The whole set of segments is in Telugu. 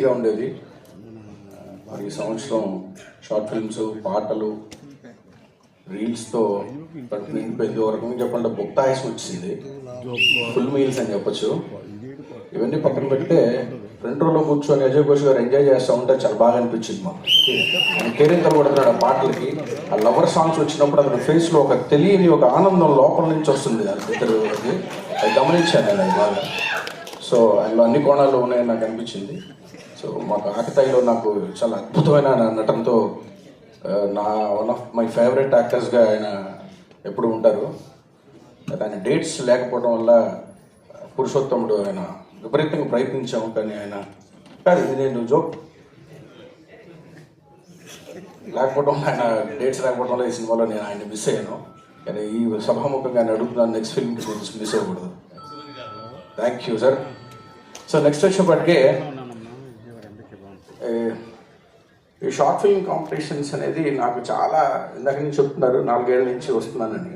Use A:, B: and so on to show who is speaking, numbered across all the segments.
A: This
B: ఉండేది. మరి ఈ సంవత్సరం షార్ట్ ఫిల్మ్స్ పాటలు రీల్స్తో కడుపు నిండిపోయింది ఒక రకంగా చెప్పండి బుక్తాయసం వచ్చింది. ఫుల్ మీల్స్ అని చెప్పొచ్చు. ఇవన్నీ పక్కన పెడితే ఫ్రంట్ రోలో కూర్చొని అజయ్ ఘోష్ గారు ఎంజాయ్ చేస్తూ ఉంటే చాలా బాగా అనిపించింది మాకు. ఆయన కేరింతలు కొడుతున్నాడు ఆ పాటలకి. ఆ లవర్ సాంగ్స్ వచ్చినప్పుడు అతని ఫేస్లో ఒక తెలియని ఒక ఆనందం లోపల నుంచి వస్తుంది. అది ఇద్దరు అది అది గమనించాను నేను అది బాగా. సో అందులో అన్ని కోణాలు ఉన్నాయని నాకు అనిపించింది. సో మాకు ఆకతాయిలో నాకు చాలా అద్భుతమైన నటనతో నా వన్ ఆఫ్ మై ఫేవరెట్ యాక్టర్స్గా ఆయన ఎప్పుడు ఉంటారు. ఆయన డేట్స్ లేకపోవడం వల్ల పురుషోత్తముడు ఆయన విపరీతంగా ప్రయత్నించాము కానీ ఆయన. కాదు ఇది నేను జోక్ లేకపోవడం ఆయన డేట్స్ లేకపోవడం వల్ల ఈ సినిమాలో నేను ఆయన మిస్ అయ్యాను. కానీ ఈ సభాముఖంగా ఆయన అడుగుతున్నాను నెక్స్ట్ ఫిల్మ్కి మిస్ అవ్వకూడదు. Thank you sir so next వచ్చేప్పటికే ఏ- ఈ షార్ట్ ఫిల్మ్ కాంపిటీషన్స్ అనేది నాకు చాలా ఇందాక నుంచి చెప్తున్నారు నాలుగేళ్ళ నుంచి వస్తున్నానని.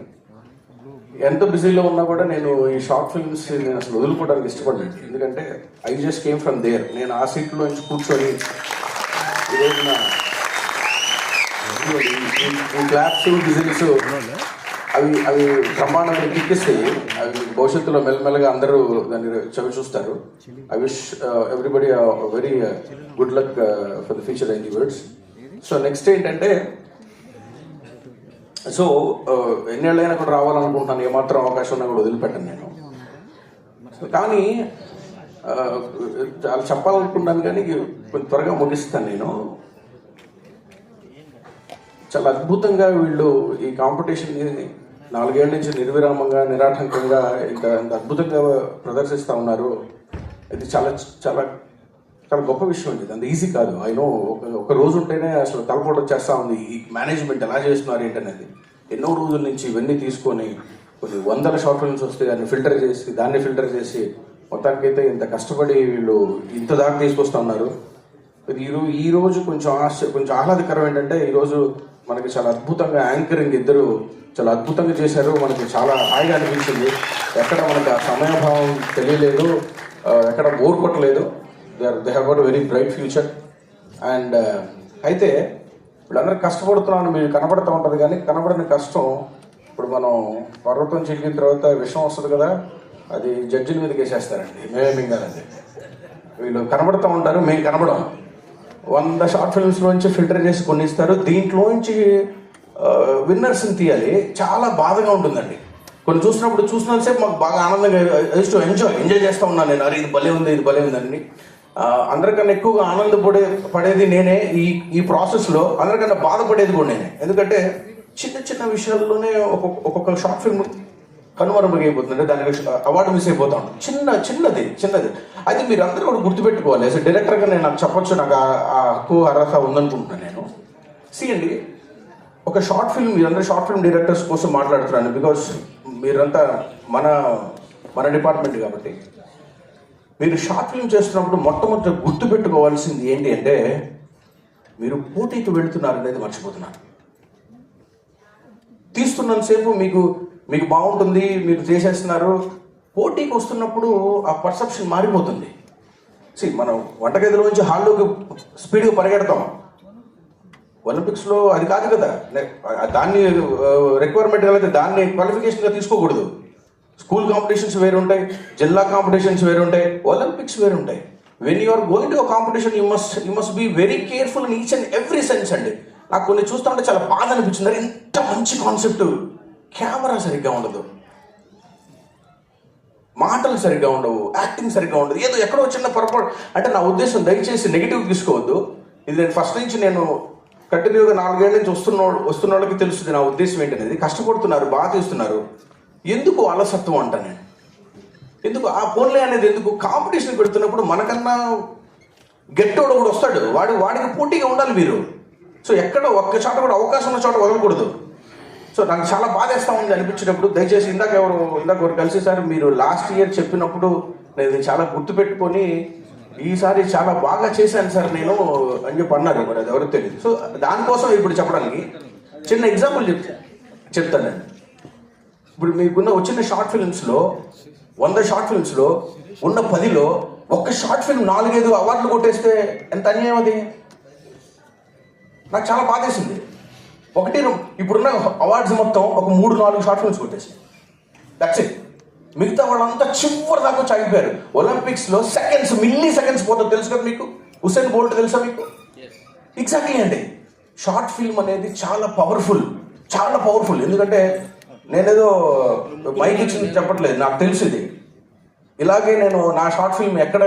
B: ఎంత బిజీలో ఉన్నా కూడా నేను ఈ షార్ట్ ఫిల్మ్స్ నేను అసలు వదులుకోవడానికి ఇష్టపడలేదు. ఎందుకంటే I just came from there నేను ఆ సీట్లో నుంచి కూర్చొని ఈ రోజున ఈ క్లాప్స్ విజిల్స్ అవి అవి బ్రహ్మాండంగా కిక్కిస్తాయి అవి భవిష్యత్తులో మెల్లమెల్లగా అందరూ దాన్ని చవి చూస్తారు. I wish everybody very good luck for the future in words so next ఏంటంటే సో uh, ఎన్నేళ్ళైనా కూడా రావాలనుకుంటున్నాను ఏమాత్రం అవకాశం ఉన్నా కూడా వదిలిపెట్టాను నేను. కానీ uh, చాలా చెప్పాలనుకున్నాను కానీ కొంచెం త్వరగా ముగిస్తాను నేను. చాలా అద్భుతంగా వీళ్ళు ఈ కాంపిటీషన్ నాలుగేళ్ళ నుంచి నిర్విరామంగా నిరాటంకంగా ఇంత అద్భుతంగా ప్రదర్శిస్తూ ఉన్నారు. ఇది చాలా చాలా చాలా గొప్ప విషయం అండి. అంత ఈజీ కాదు. ఐ నో ఒక ఒక రోజు ఉంటేనే అసలు తలపోటు వచ్చేస్తా ఉంది. ఈ మేనేజ్మెంట్ ఎలా చేస్తున్నారు ఏంటనేది. ఎన్నో రోజుల నుంచి ఇవన్నీ తీసుకొని కొన్ని వందల షార్ట్ ఫిల్మ్స్ వస్తే దాన్ని ఫిల్టర్ చేసి దాన్ని ఫిల్టర్ చేసి మొత్తానికైతే ఇంత కష్టపడి వీళ్ళు ఇంత దాకా తీసుకొస్తా ఉన్నారు. ఇది ఈ ఈ రోజు కొంచెం ఆశ కొంచెం ఆహ్లాదకరం ఏంటంటే ఈరోజు మనకి చాలా అద్భుతంగా యాంకరింగ్ ఇద్దరు చాలా అద్భుతంగా చేశారు. మనకి చాలా హాయిగా అనిపించింది. ఎక్కడ మనకి ఆ సమయభావం తెలియలేదు. ఎక్కడ బోర్ కొట్టలేదు. They they have very bright future and అయితే వీళ్ళందరూ కష్టపడుతున్నాను. మీరు కనబడుతూ ఉంటుంది కానీ కనబడని కష్టం. ఇప్పుడు మనం పర్వతం చెల్లిన తర్వాత విషం వస్తుంది కదా అది జడ్జిల మీదకి వేసేస్తారండి. మేమే మింగాలండి. వీళ్ళు కనబడుతూ ఉంటారు మేము కనబడం వంద షార్ట్ ఫిల్మ్స్ నుంచి ఫిల్టర్ చేసి కొన్ని ఇస్తారు దీంట్లోంచి విన్నర్స్ని తీయాలి. చాలా బాధగా ఉంటుందండి. కొన్ని చూసినప్పుడు చూసినంతసేపు మాకు బాగా ఆనందంగా జస్ట్ ఎంజాయ్ ఎంజాయ్ చేస్తూ ఉన్నాను నేను. అరే ఇది భలే ఉంది ఇది భలే ఉందండి అందరికన్నా ఎక్కువగా ఆనందపడే పడేది నేనే ఈ ఈ ప్రాసెస్లో అందరికన్నా బాధపడేది కూడా నేనే. ఎందుకంటే చిన్న చిన్న విషయాల్లోనే ఒక్కొక్క ఒక్కొక్క షార్ట్ ఫిల్మ్ కనుమరుమగైపోతుంది దానికి అవార్డు మిస్ అయిపోతా ఉంటుంది చిన్న చిన్నది చిన్నది. అయితే మీరు అందరూ కూడా గుర్తుపెట్టుకోవాలి. అసలు డైరెక్టర్గా నేను నాకు చెప్పొచ్చు నాకు ఆ ఆ హక్కు అర్హత ఉందనుకుంటున్నాను నేను. సి అండి. ఒక షార్ట్ ఫిల్మ్ మీరందరూ షార్ట్ ఫిల్మ్ డైరెక్టర్స్ కోసం మాట్లాడుతున్నాను బికాస్ మీరంతా మన మన డిపార్ట్మెంట్ కాబట్టి. మీరు షార్ట్ ఫిల్మ్ చేస్తున్నప్పుడు మొట్టమొదటి గుర్తుపెట్టుకోవాల్సింది ఏంటి అంటే మీరు పోటీకి వెళ్తున్నారు అనేది మర్చిపోతున్నారు. తీస్తున్నంతసేపు మీకు మీకు బాగుంటుంది మీరు చేసేస్తున్నారు. పోటీకి వస్తున్నప్పుడు ఆ పర్సెప్షన్ మారిపోతుంది. సి మనం వంటగదిలోంచి హాల్లోకి స్పీడ్గా పరిగెడతాం. ఒలింపిక్స్లో అది కాదు కదా. దాన్ని రిక్వైర్మెంట్ కలిగితే దాన్ని క్వాలిఫికేషన్గా తీసుకోకూడదు. స్కూల్ కాంపిటీషన్స్ వేరు ఉంటాయి జిల్లా కాంపిటీషన్స్ వేరు ఉంటాయి ఒలింపిక్స్ వేరు ఉంటాయి. When you are going to competition you must you must be very careful in each and every sense అండి. నాకు కొన్ని చూస్తా ఉంటే చాలా బాధ అనిపించింది. ఇంత మంచి కాన్సెప్ట్ కెమెరా సరిగ్గా ఉండదు. మాటలు సరిగ్గా ఉండవు. యాక్టింగ్ సరిగ్గా ఉండదు. ఏదో ఎక్కడో చిన్న పొరపాటు. అంటే నా ఉద్దేశం దయచేసి నెగిటివ్ తీసుకోవద్దు. ఇది నేను ఫస్ట్ నుంచి నేను కంటిన్యూగా నాలుగేళ్ళ నుంచి వస్తున్న వస్తున్న వాళ్ళకి తెలుస్తుంది నా ఉద్దేశం ఏంటనేది. కష్టపడుతున్నారు బాగా తీస్తున్నారు ఎందుకు అలసత్వం అంట నేను ఎందుకు ఆ ఫోన్లే అనేది ఎందుకు? కాంపిటీషన్ పెడుతున్నప్పుడు మనకన్నా గట్టోడు కూడా వస్తాడు. వాడు వాడికి పోటీగా ఉండాలి మీరు. సో ఎక్కడ ఒక్క చోట కూడా అవకాశం ఉన్న చోట వదలకూడదు. సో నాకు చాలా బాధేస్తా ఉంది అనిపించినప్పుడు దయచేసి ఇందాక ఎవరు ఇందాక ఎవరు కలిసి సార్ మీరు లాస్ట్ ఇయర్ చెప్పినప్పుడు నేను చాలా గుర్తుపెట్టుకొని ఈసారి చాలా బాగా చేశాను సార్ నేను అని చెప్పి అన్నారు మరి అది ఎవరికి తెలియదు. సో దానికోసం ఇప్పుడు చెప్పడానికి చిన్న ఎగ్జాంపుల్ చెప్ చెప్తాను నేను. ఇప్పుడు మీకున్న వచ్చిన షార్ట్ ఫిల్మ్స్లో వంద షార్ట్ ఫిల్మ్స్లో ఉన్న పదిలో ఒక్క షార్ట్ ఫిల్మ్ నాలుగైదు అవార్డులు కొట్టేస్తే ఎంత అన్యాయం అది? నాకు చాలా బాధేసింది ఒకటి ఇప్పుడున్న అవార్డ్స్ మొత్తం ఒక మూడు నాలుగు షార్ట్ ఫిల్మ్స్ కొట్టేసి దట్స్ ఇట్ మిగతా వాళ్ళంతా చివరి దాకా వచ్చి ఆగిపోయారు. ఒలింపిక్స్లో సెకండ్స్ మిల్లీ సెకండ్స్ పోతుంది తెలుసు కదా మీకు? హుసేన్ బోల్ట్ తెలుసా మీకు? ఎగ్జాక్ట్లీ అండి. షార్ట్ ఫిల్మ్ అనేది చాలా పవర్ఫుల్ చాలా పవర్ఫుల్ ఎందుకంటే నేనేదో మైక్ ఇచ్చింది చెప్పట్లేదు. నాకు తెలుసు ఇది. ఇలాగే నేను నా షార్ట్ ఫిల్మ్ ఎక్కడ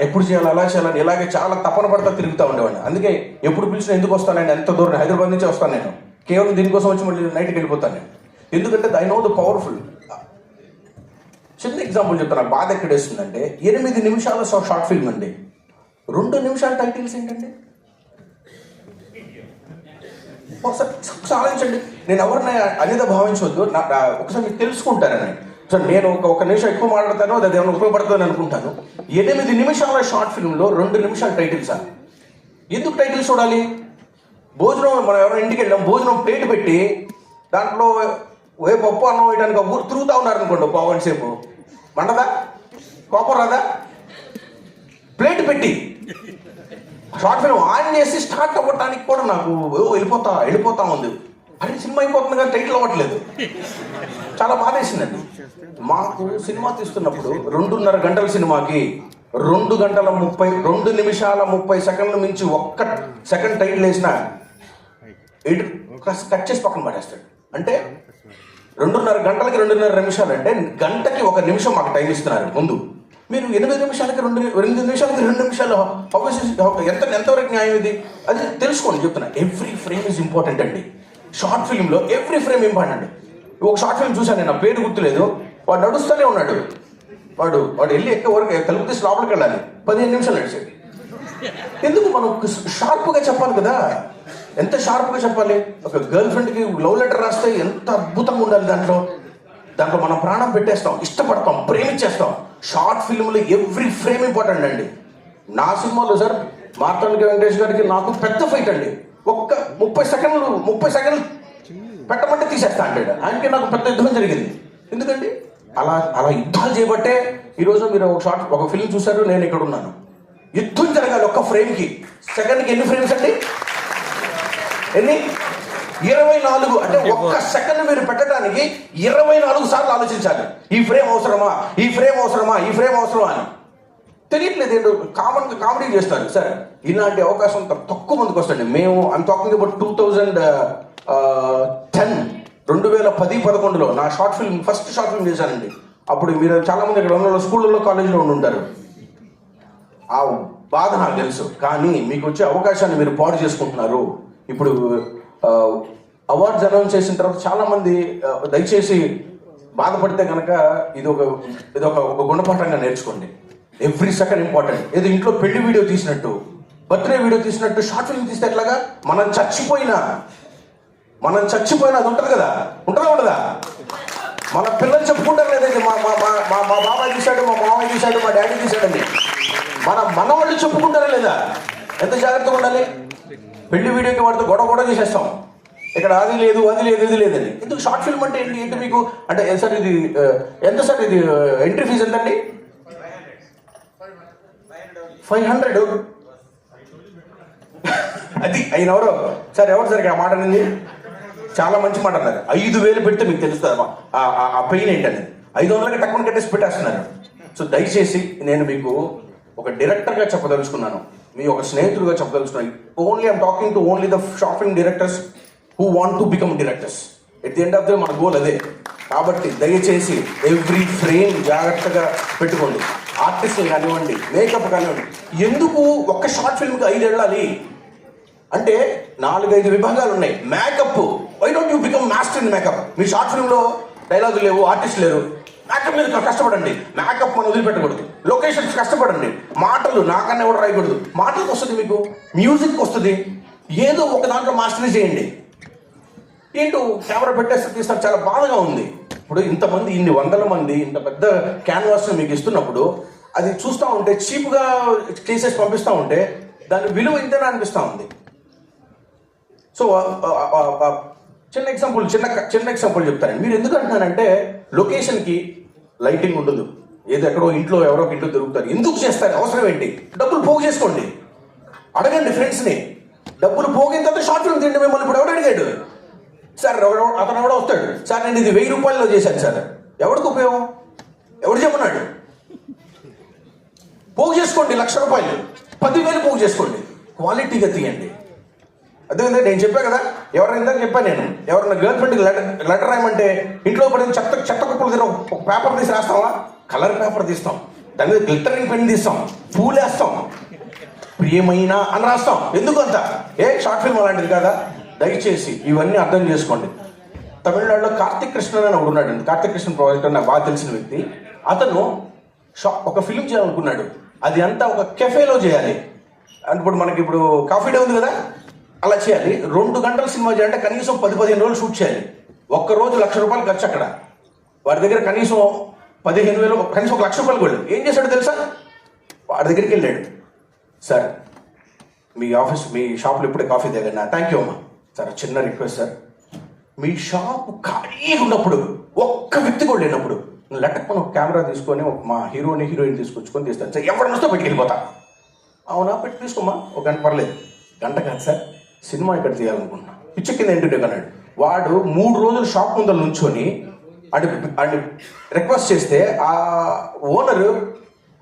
B: ఎప్పుడు చేయాలి అలా చేయాలని ఇలాగే చాలా తపన పడతా తిరుగుతూ ఉండేవాడిని. అందుకే ఎప్పుడు పిలిచినా ఎందుకు వస్తాను నేను? ఎంత దూరం? హైదరాబాద్ నుంచే వస్తాను నేను. కేవలం దీనికోసం వచ్చి మళ్ళీ నైట్కి వెళ్ళిపోతాను నేను. ఎందుకంటే ఐ నో ద పవర్ఫుల్ చిన్న ఎగ్జాంపుల్ చెప్తాను నాకు బాధ ఎక్కడేస్తుందంటే ఎనిమిది నిమిషాల షార్ట్ ఫిల్మ్ అండి. రెండు నిమిషాల టైటిల్స్ ఏంటండి? ఒకసారి ఆలోచించండి. నేను ఎవరిని అనేది భావించవద్దు నా ఒకసారి మీరు తెలుసుకుంటారని. సో నేను ఒక ఒక నిమిషం ఎక్కువ మాట్లాడతాను అది ఏమైనా ఉపయోగపడుతుందని అనుకుంటాను. ఎనిమిది నిమిషాల షార్ట్ ఫిల్మ్లో రెండు నిమిషాల టైటిల్స్ సార్. ఎందుకు టైటిల్స్ చూడాలి? భోజనం మనం ఎవరైనా ఇంటికి వెళ్ళాం భోజనం ప్లేట్ పెట్టి దాంట్లో ఏ పప్పు అన్నం వేయడానికి ఊరు తిరుగుతూ ఉన్నారు పావు పావుగంట సేపు. పండదా కోపం రాదా? ప్లేట్ పెట్టి. షార్ట్ ఫిల్మ్ ఆన్ చేసి స్టార్ట్ అవ్వటానికి కూడా నాకు వెళ్ళిపోతా వెళ్ళిపోతా ఉంది. అరే సినిమా అయిపోతుంది కానీ టైటిల్ అవ్వట్లేదు. చాలా బాధేసిందండి మాకు సినిమా తీస్తున్నప్పుడు రెండున్నర గంటల సినిమాకి రెండు గంటల ముప్పై రెండు నిమిషాల ముప్పై సెకండ్ల మించి ఒక్క సెకండ్ టైటిల్ వేసిన ఎడిట్ కట్ చేసి పక్కన పడేస్తాడు. అంటే రెండున్నర గంటలకి రెండున్నర నిమిషాలు అంటే గంటకి ఒక నిమిషం మాకు టైం ఇస్తున్నారు ముందు. మీరు ఎనిమిది నిమిషాలకి రెండు ఎనిమిది నిమిషాలకి రెండు నిమిషాలు how ఎంత ఎంతవరకు న్యాయం ఇది? అది తెలుసుకోండి చెప్తున్నా. ఎవ్రీ ఫ్రేమ్ ఇస్ ఇంపార్టెంట్ అండి. షార్ట్ ఫిల్మ్లో ఎవ్రీ ఫ్రేమ్ ఇంపార్టెంట్ ఒక షార్ట్ ఫిల్మ్ చూశాను నేను నా పేరు గుర్తులేదు. వాడు నడుస్తూనే ఉన్నాడు. వాడు వాడు వెళ్ళి ఎక్క వరకు తలుపు తీసి లోపలికి వెళ్ళాలి. పదిహేను నిమిషాలు నడిచేది. ఎందుకు మనం షార్ప్గా చెప్పాలి కదా? ఎంత షార్ప్గా చెప్పాలి? ఒక గర్ల్ ఫ్రెండ్కి లవ్ లెటర్ రాస్తే ఎంత అద్భుతంగా ఉండాలి దాంట్లో? దాంట్లో మనం ప్రాణం పెట్టేస్తాం ఇష్టపడతాం ప్రేమించేస్తాం. షార్ట్ ఫిల్మ్లో ఎవ్రీ ఫ్రేమ్ ఇంపార్టెంట్ అండి. నా సినిమాలో సార్ మార్తాండిక వెంకటేష్ గారికి నాకు పెద్ద ఫైట్ అండి. ఒక్క ముప్పై సెకండ్లు ముప్పై సెకండ్లు పెట్టమంటే తీసేస్తా అంటాడు. ఆయనకి నాకు పెద్ద యుద్ధం జరిగింది. ఎందుకండి? అలా అలా యుద్ధాలు చేయబట్టే ఈరోజు మీరు ఒక షార్ట్ ఒక ఫిల్మ్ చూశారు నేను ఇక్కడ ఉన్నాను. యుద్ధం జరగాలి ఒక్క ఫ్రేమ్కి సెకండ్కి ఎన్ని ఫ్రేమ్స్ అండి? ఎన్ని? ఇరవై నాలుగు. అంటే ఒక్క సెకండ్ మీరు పెట్టడానికి ఇరవై నాలుగు సార్లు ఆలోచించాలి. ఈ ఫ్రేమ్ అవసరమా? ఈ ఫ్రేమ్ అవసరమా? ఈ ఫ్రేమ్ అవసరమా అని. తెలియట్లేదు ఏంటో. కామన్ కామెడీ చేస్తారు. సార్ ఇలాంటి అవకాశం తక్కువ మందికి వస్తుంది. మేము I'm talking about two thousand ten రెండు వేల పది పదకొండులో నా short film first short film చేశానండి. అప్పుడు మీరు చాలా మంది ఇక్కడ ఉన్న స్కూళ్ళలో కాలేజీలో ఉండి ఉంటారు. ఆ బాధ నాకు తెలుసు. కానీ మీకు వచ్చే అవకాశాన్ని మీరు పాడు చేసుకుంటున్నారు. ఇప్పుడు అవార్డ్స్ అనౌన్స్ చేసిన తర్వాత చాలా మంది దయచేసి బాధపడితే కనుక ఇది ఒక ఇది ఒక ఒక గుణపాఠంగా నేర్చుకోండి. ఎవ్రీ సెకండ్ ఇంపార్టెంట్ ఏదో ఇంట్లో పెళ్ళి వీడియో తీసినట్టు బర్త్డే వీడియో తీసినట్టు షార్ట్ ఫిల్మ్ తీస్తే ఎట్లాగా? మనం చచ్చిపోయినా మనం చచ్చిపోయినా అది ఉంటుంది కదా? ఉంటుందా ఉండదా? మన పిల్లలు చెప్పుకుంటారు లేదండి మా మా మా మా మా బాబాయ్ తీశాడు మా మామయ్య తీశాడు మా డాడీ తీశాడండి మన మనవాళ్ళు చెప్పుకుంటారా లేదా? ఎంత జాగ్రత్తగా ఉండాలి? పెళ్ళి వీడియోకి వాడితో గొడవ గొడవ చేసేస్తాం. ఇక్కడ అది లేదు అది లేదు ఇది లేదని ఎందుకు షార్ట్ ఫిల్మ్ అంటే ఏంటి? ఏంటి మీకు? అంటే సార్ ఇది ఎంత సార్ ఇది ఎంట్రీ ఫీజు ఎంతండి? ఫైవ్ హండ్రెడ్ అది ఆయన ఎవరు? సార్ ఎవరు సార్ ఇక్కడ ఆ మాట అనేది? చాలా మంచి మాట అన్నారు. ఐదు వేలు పెడితే మీకు తెలుస్తుంది ఆ- పెయిన్ ఏంటని ఐదు వందలకి తక్కువ కట్టేసి పెట్టేస్తున్నారు. సో దయచేసి నేను మీకు ఒక డైరెక్టర్గా చెప్పదలుచుకున్నాను. మీ ఒక స్నేహితుడుగా చెప్పదలుచుకున్నాను only I'm talking to only the shopping directors who want to become directors at the end of the మన గోల్ అదే. కాబట్టి దయచేసి ఎవ్రీ ఫ్రేమ్ జాగ్రత్తగా పెట్టుకోండి. ఆర్టిస్ట్ కానివ్వండి మేకప్ కానివ్వండి ఎందుకు ఒక్క షార్ట్ ఫిల్మ్కి ఐదు వెళ్ళాలి అంటే నాలుగైదు విభాగాలు ఉన్నాయి. Makeup why don't you become master in makeup me short ఫిల్మ్లో డైలాగులు లేవు ఆర్టిస్ట్ లేరు. మేకప్ మీద కష్టపడండి. మేకప్ మనం వదిలిపెట్టకూడదు. లొకేషన్స్ కష్టపడండి. మాటలు నాకన్నా ఎవరు రాయకూడదు. మాటలకు వస్తుంది మీకు? మ్యూజిక్ వస్తుంది. ఏదో ఒక దాంట్లో మాస్టరీ చేయండి. ఏంటో కెమెరా పెట్టేస్తే తీస్తారు. చాలా బాధగా ఉంది. ఇప్పుడు ఇంతమంది ఇన్ని వందల మంది ఇంత పెద్ద క్యాన్వాస్ మీకు ఇస్తున్నప్పుడు అది చూస్తూ ఉంటే చీప్గా చేసేసి పంపిస్తూ ఉంటే దాని విలువ ఇంతనే అనిపిస్తూ ఉంది. సో చిన్న ఎగ్జాంపుల్ చిన్న చిన్న ఎగ్జాంపుల్ చెప్తానండి. మీరు ఎందుకు అంటున్నానంటే లొకేషన్కి లైటింగ్ ఉండదు. ఏదో ఎక్కడో ఇంట్లో ఎవరో ఇంట్లో దొరుకుతారు. ఎందుకు చేస్తారు? అవసరం ఏంటి? డబ్బులు పోగు చేసుకోండి. అడగండి ఫ్రెండ్స్ని డబ్బులు పోగిన తర్వాత షార్ట్ ఫిల్మ్ తిండి మిమ్మల్ని ఇప్పుడు ఎవడు అడిగాడు? సార్ ఎవడో అతను ఎవడో వస్తాడు. సార్ నేను ఇది వెయ్యి రూపాయల్లో చేశాను సార్. ఎవరికి ఉపయోగం? ఎవడు చెప్పన్నాడు? పోగు చేసుకోండి లక్ష రూపాయలు. పదివేలు పోగు చేసుకోండి. క్వాలిటీగా తీయండి. అదేవిధంగా నేను చెప్పా కదా? ఎవరైనా ఇందాక చెప్పాను నేను? ఎవరైనా గర్ల్ ఫ్రెండ్కి లెటర్ లెటర్ రాయమంటే ఇంట్లో పడిన చెత్త చెత్త కుప్పలు తిన ఒక పేపర్ తీసి రాస్తావా కలర్ పేపర్ తీస్తాం. దాని మీద గ్లిటరింగ్ పెన్ తీస్తాం. పూలేస్తాం. ప్రియమైన అని రాస్తాం. ఎందుకు అంత? ఏ షార్ట్ ఫిల్మ్ అలాంటిది కదా? దయచేసి ఇవన్నీ అర్థం చేసుకోండి. తమిళనాడులో కార్తిక్ కృష్ణన్ అని ఒకడు ఉన్నాడు కార్తిక్ కృష్ణ ప్రాజెక్ట్ అని నాకు బాగా తెలిసిన వ్యక్తి. అతను షా ఒక ఫిలిం చేయాలనుకున్నాడు. అది అంతా ఒక కెఫేలో చేయాలి. అంటే ఇప్పుడు మనకి ఇప్పుడు కాఫీ డే ఉంది కదా? అలా చేయాలి. రెండు గంటల సినిమా చేయాలంటే కనీసం పది పదిహేను రోజులు షూట్ చేయాలి. ఒక్క రోజు లక్ష రూపాయలు ఖర్చు అక్కడ. వాడి దగ్గర కనీసం పదిహేను వేలు కనీసం ఒక లక్ష రూపాయలు కూడా ఏం చేశాడు తెలుసా? వాడి దగ్గరికి వెళ్ళాడు. సార్ మీ ఆఫీస్ మీ షాప్లో ఇప్పుడే కాఫీ తాగన్నా. థ్యాంక్ యూ అమ్మా. సార్ చిన్న రిక్వెస్ట్ సార్. మీ షాప్ ఖాళీగా ఉన్నప్పుడు ఒక్క వ్యక్తి కూడా లేనప్పుడు లెటక్కొని ఒక కెమెరా తీసుకొని ఒక మా హీరోని హీరోయిన్ తీసుకొచ్చుకొని తీస్తాను. సార్ ఎవరినొస్తే బయటికి వెళ్ళిపోతా. అవునా? పెట్టి తీసుకోమా ఒక గంట పర్లేదు. గంట కాదు సార్. సినిమా ఇక్కడ తీయాలనుకుంటున్నా. పిచ్చి కింద ఏంటంటే అన్నాడు వాడు మూడు రోజులు షాప్ ముందర నుంచొని అటు అటు రిక్వెస్ట్ చేస్తే ఆ ఓనర్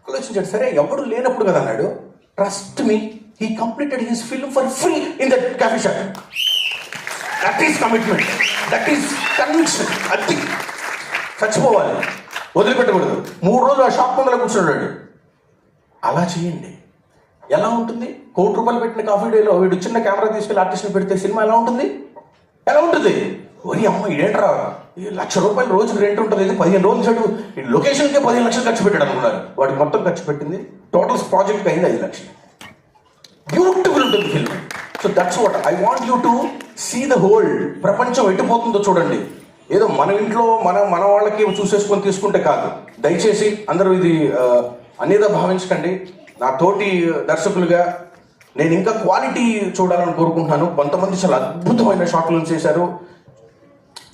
B: ఆలోచించాడు సరే ఎవడు లేనప్పుడు కదా అన్నాడు. Trust me he completed his film for free in that coffee shop that is commitment that is conviction అది. చచ్చిపోవాలి. వదిలిపెట్టకూడదు. మూడు రోజులు ఆ షాప్ ముందర కూర్చున్నాడు అలా చేయండి. ఎలా ఉంటుంది? కోటి రూపాయలు పెట్టిన కాఫీ డేలో వీడు చిన్న కెమెరా తీసుకెళ్ళి ఆర్టిస్ట్ని పెడితే సినిమా ఎలా ఉంటుంది? ఎలా ఉంటుంది? ఒరి అమ్మ ఇడేంట్రా ఈ లక్ష రూపాయలు రోజుకి రెంట్ ఉంటుంది. ఇది పదిహేను రోజులు చెడు. లొకేషన్కే పదిహేను లక్షలు ఖర్చు పెట్టాడు అనుకున్నారు. వాడికి మొత్తం ఖర్చు పెట్టింది. టోటల్ ప్రాజెక్ట్ అయింది ఐదు లక్షలు. బ్యూటిఫుల్ ఉంటుంది film so that's what I want you to see the whole ప్రపంచం ఎట్టిపోతుందో చూడండి. ఏదో మన ఇంట్లో మన మన వాళ్ళకి చూసేసుకొని తీసుకుంటే కాదు. దయచేసి అందరూ ఇది అనేదో భావించకండి. నా తోటి దర్శకులుగా నేను ఇంకా క్వాలిటీ చూడాలని కోరుకుంటున్నాను. కొంతమంది చాలా అద్భుతమైన షాట్లు చేశారు.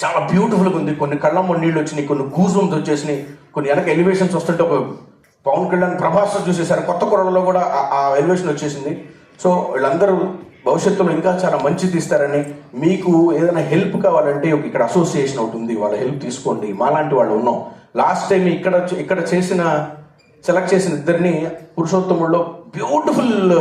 B: చాలా బ్యూటిఫుల్గా ఉంది. కొన్ని కళ్ళమ్మ నీళ్ళు వచ్చినాయి కొన్ని కూజూమ్స్ వచ్చేసినాయి కొన్ని వెనక ఎలివేషన్స్ వస్తుంటే ఒక పవన్ కళ్యాణ్ ప్రభాస్ చూసేసారు కొత్త కొరలో కూడా ఆ- ఆ ఎలివేషన్ వచ్చేసింది. సో వీళ్ళందరూ భవిష్యత్తులో ఇంకా చాలా మంచి తీస్తారని మీకు ఏదైనా హెల్ప్ కావాలంటే ఒక ఇక్కడ అసోసియేషన్ ఒకటి ఉంది. వాళ్ళ హెల్ప్ తీసుకోండి. మాలాంటి వాళ్ళు ఉన్నాం. లాస్ట్ టైం ఇక్కడ ఇక్కడ చేసిన సెలెక్ట్ చేసిన ఇద్దరిని పురుషోత్తముల్లో బ్యూటిఫుల్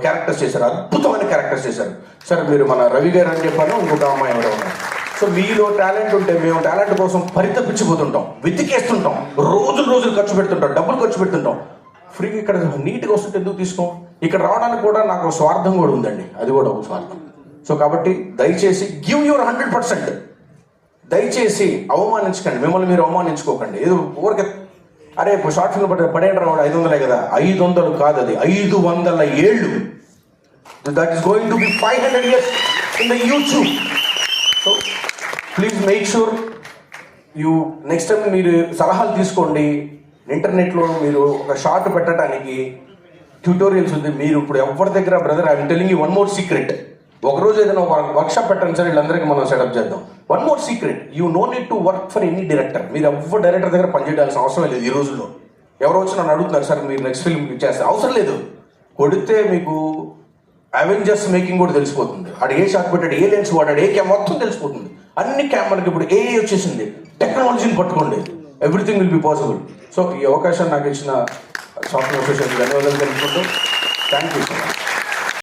B: క్యారెక్టర్స్ చేశారు. అద్భుతమైన క్యారెక్టర్స్ చేశారు. సరే మీరు మన రవి గారు అని చెప్పాను ఇంకొక అమ్మాయి ఎవరో ఉన్నారు. సో మీలో టాలెంట్ ఉంటే మేము టాలెంట్ కోసం పరితపించిపోతుంటాం వెతికేస్తుంటాం రోజులు రోజులు ఖర్చు పెడుతుంటాం డబ్బులు ఖర్చు పెడుతుంటాం. ఫ్రీగా ఇక్కడ నీట్గా వస్తుంటే ఎందుకు తీసుకోం? ఇక్కడ రావడానికి కూడా నాకు స్వార్థం కూడా ఉందండి. అది కూడా ఒక స్వార్థం. సో కాబట్టి దయచేసి గివ్ యువర్ హండ్రెడ్ పర్సెంట్ దయచేసి అవమానించకండి. మిమ్మల్ని మీరు అవమానించుకోకండి. ఏదో ఊరికే అరే ఇప్పుడు షార్ట్ ఫిల్మ్ పడే పడేయండి రావడం ఐదు వందలే కదా. ఐదు వందలు కాదు అది. ఐదు వందల ఏళ్ళు. That is going to be five hundred years in the YouTube so please make sure you next time మీరు సలహాలు తీసుకోండి. ఇంటర్నెట్లో మీరు ఒక షార్ట్ పెట్టడానికి ట్యూటోరియల్స్ ఉంది. మీరు ఇప్పుడు ఎవరి దగ్గర brother I telling you one more secret ఒకరోజు ఏదైనా ఒక వర్క్షాప్ పెట్టండి సార్ వీళ్ళందరికీ మనం సెటప్ చేద్దాం. One more secret you no need to work for any director మీరు ఎవరు డైరెక్టర్ దగ్గర పనిచేయాల్సిన అవసరం లేదు ఈ రోజుల్లో. ఎవరో వచ్చి నన్ను అడుగుతున్నారు సార్ మీరు నెక్స్ట్ ఫిల్మ్ చేస్తే అవసరం లేదు. కొడితే మీకు అవెంజర్స్ మేకింగ్ కూడా తెలిసిపోతుంది. ఆడు ఏ షాట్ పెట్టాడు ఏ లెన్స్ వాడాడు ఏ క్యామ్ మొత్తం తెలిసిపోతుంది. అన్ని క్యామ్ మనకి ఇప్పుడు ఏ వచ్చేసింది. టెక్నాలజీని పట్టుకోండి. Everything will be possible so ఈ అవకాశం నాకు ఇచ్చిన సాఫ్ట్వేర్ అసోసియేషన్ ధన్యవాదాలు తెలుసుకుంటూ థ్యాంక్ యూ సో మచ్